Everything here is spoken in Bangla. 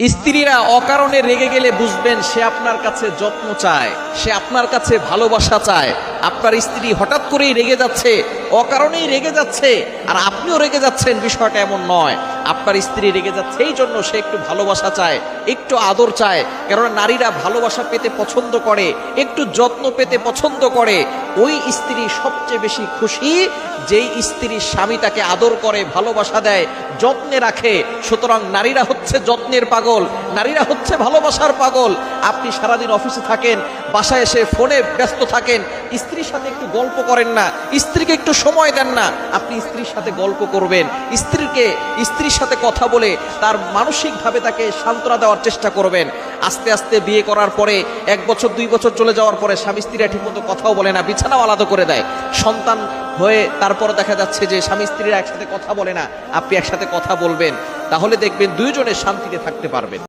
স্ত্রীরা অকারণে রেগে গেলে বুঝবেন সে আপনার কাছে যত্ন চায়, সে আপনার কাছে ভালোবাসা চায়। আপনার স্ত্রী হঠাৎ করেই রেগে যাচ্ছে, অকারণেই রেগে যাচ্ছে, আর আপনিও রেগে যাচ্ছেন, বিষয়টা এমন নয়। আপনার স্ত্রী রেগে যাচ্ছে এই জন্য সে একটু ভালোবাসা চায়, একটু আদর চায়, কেননা নারীরা ভালোবাসা পেতে পছন্দ করে, একটু যত্ন পেতে পছন্দ করে। ওই স্ত্রী সবচেয়ে বেশি খুশি, যেই স্ত্রীর স্বামী তাকে আদর করে, ভালোবাসা দেয় যত্নে রাখে। সুতরাং নারীরা হচ্ছে যত্নের পাগল, নারীরা হচ্ছে ভালোবাসার পাগল। আপনি সারাদিন অফিসে থাকেন, বাসায় এসে ফোনে ব্যস্ত থাকেন, স্ত্রীর সাথে একটু গল্প করেন না, স্ত্রীকে একটু সময় দেন না, আপনি স্ত্রীর সাথে গল্প করবেন। স্ত্রীকে, স্ত্রীর সাথে কথা বলে তার মানসিকভাবে তাকে সান্ত্বনা দেওয়ার চেষ্টা করবেন। আস্তে আস্তে বিয়ে করার পরে, এক বছর, দুই বছর চলে যাওয়ার পরে স্বামী স্ত্রীরা ঠিকমতো কথাও বলে না, বিছানাও আলাদা করে দেয়। সন্তান হয়ে তারপর দেখা যাচ্ছে যে স্বামী স্ত্রীরা একসাথে কথা বলে না। আপনি একসাথে কথা বলবেন, তাহলে দেখবেন দুইজনের শান্তিতে থাকতে পারবেন।